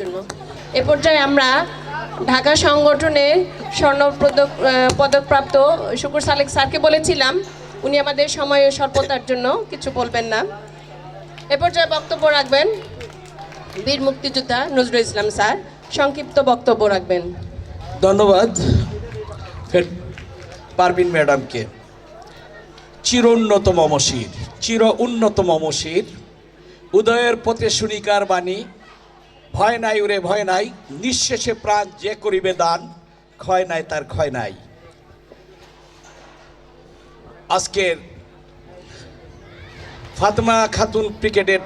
জন্য এ পর্যায়ে আমরা ঢাকা সংগঠনে স্বর্ণ পদক পদকপ্রাপ্ত শুকুর সালেক স্যারকে বলেছিলাম, উনি আমাদের সময় স্বল্পতার জন্য কিছু বলবেন না। এ পর্যায়ে বক্তব্য রাখবেন বীর মুক্তিযোদ্ধা নজরুল ইসলাম স্যার। সংক্ষিপ্ত বক্তব্য রাখবেন। ধন্যবাদ পারবিন ম্যাডামকে। চির উন্নত মমশির চির উন্নত মমশির উদয়ের পথে শুনিকার বাণী ভয় নাই উরে ভয় নাই। নিঃশেষে প্রাণ যে করিবে দান, ক্ষয় নাই তার ক্ষয় নাই। আজকের ফাতেমা খাতুন ক্রিকেটের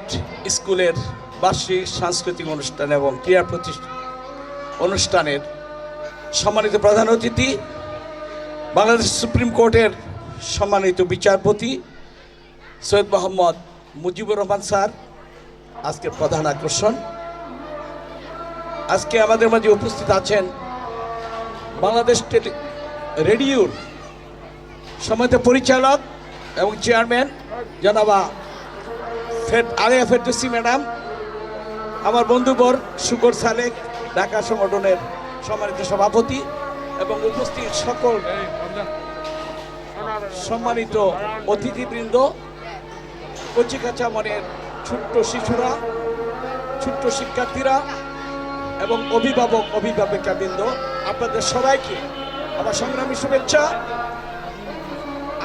স্কুলের বার্ষিক সাংস্কৃতিক অনুষ্ঠান এবং ক্রীড়া প্রতিষ্ঠা অনুষ্ঠানের সম্মানিত প্রধান অতিথি, বাংলাদেশ সুপ্রিম কোর্টের সম্মানিত বিচারপতি সৈয়দ মোহাম্মদ মুজিবুর রহমান স্যার, আজকে প্রধান আকর্ষণ। আজকে আমাদের মাঝে উপস্থিত আছেন বাংলাদেশ রেডিওর সম্মানিত পরিচালক এবং চেয়ারম্যান, জনাবা ফেড আলিয়া ফেরদৌসি ম্যাডাম, আমার বন্ধুবর শুকর সালেক, ঢাকা সংগঠনের সম্মানিত সভাপতি এবং উপস্থিত সকল সম্মানিত অতিথিবৃন্দ কচিকাচা মনের ছোট্ট শিশুরা, ছোট্ট শিক্ষার্থীরা এবং অভিভাবক, অভিভাবিকাবৃন্দ, আপনাদের সবাইকে আমার সংগ্রামী শুভেচ্ছা,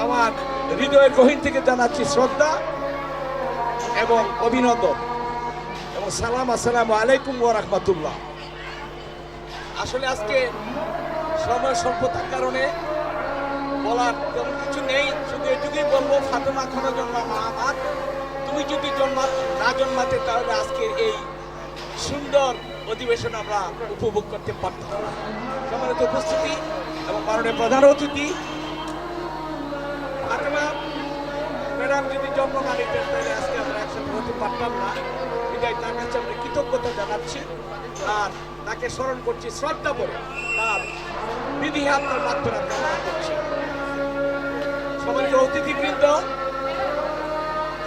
আমার হৃদয়ের গহীন থেকে জানাচ্ছি শ্রদ্ধা এবং অভিনন্দন এবং সালাম, আসসালামু আলাইকুম ওয়া রাহমাতুল্লাহ। আসলে আজকে সময় স্বল্পতার কারণে বলার তেমন কিছু নেই, শুধু এটুকুই বলব, ফাতেমা খানা জন্মামা আমার। তুমি যদি জন্মা, না জন্মাতে, তাহলে আজকে এই সুন্দর অধিবেশন আমরা উপভোগ করতে পারতাম। সম্মানিত উপস্থিতি এবং মাননীয় প্রধান অতিথি ফাতেমা ম্যাডাম যদি জন্ম না নিতেন তাহলে আজকে আমরা একসাথে হতে পারতাম না। এটাই তার কাছে আমরা কৃতজ্ঞতা জানাচ্ছি। আর তাকে স্মরণ করছি, শ্রদ্ধা করে তার বিধি আপনার মাধ্যমে কামনা করছি সম্মানিত অতিথিবৃন্দ,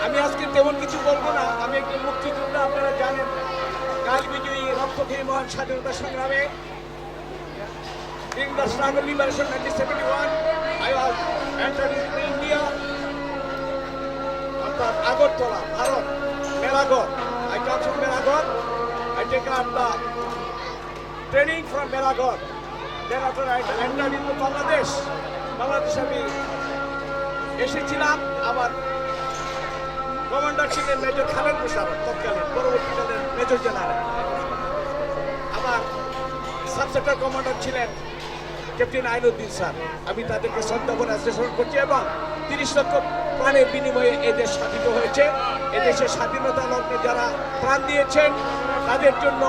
আমি আজকে তেমন কিছু বলব না। আমি একজন মুক্তিযোদ্ধা, আপনারা জানেন। কাল বিজয়ী রক্তক্ষয়ী মহান স্বাধীনতা সংগ্রামে In the struggle liberation 1971, I was entered into India অর্থাৎ Agartala Bharat Melaghar I come from Melaghar I take up the training from Melaghar then after I enter in Bangladesh. Bangladesh আমি এসেছিলাম আমার কমান্ডার ছিলেন major Khaled Musharraf, তৎকালীন পরবর্তীকালে major general. আমার subsector commander ছিলেন captain Ainuddin sir. আমি তাদেরকে শ্রদ্ধা করে স্মরণ করছি এবং তিরিশ লক্ষ প্রাণের বিনিময়ে এদেশ স্বাধীন হয়েছে। এদেশের স্বাধীনতা লগ্নে যারা প্রাণ দিয়েছেন, তাদের জন্য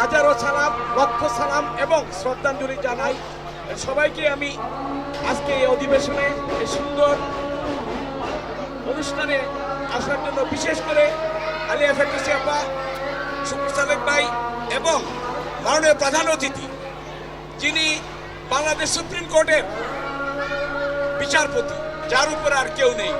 হাজারো সালাম, লক্ষ সালাম এবং শ্রদ্ধাঞ্জলি জানাই। সবাইকে আমি আজকে এই অধিবেশনে এই সুন্দর অনুষ্ঠানে আসার জন্য বিশেষ করে আলিয়া ফেরদৌসি আপা শুকুর ভাই এবং মাননীয় প্রধান অতিথি, যিনি বাংলাদেশ সুপ্রিম কোর্টের বিচারপতি, যার উপরে আর কেউ নেই।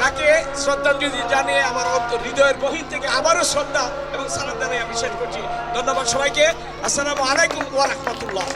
তাকে শ্রদ্ধাঞ্জলি জানিয়ে আমার অন্তর হৃদয়ের গহীন থেকে আবারও শ্রদ্ধা এবং জানিয়ে আমি শেষ করছি। ধন্যবাদ সবাইকে। আসসালামু আলাইকুম ওয়া রাহমাতুল্লাহ।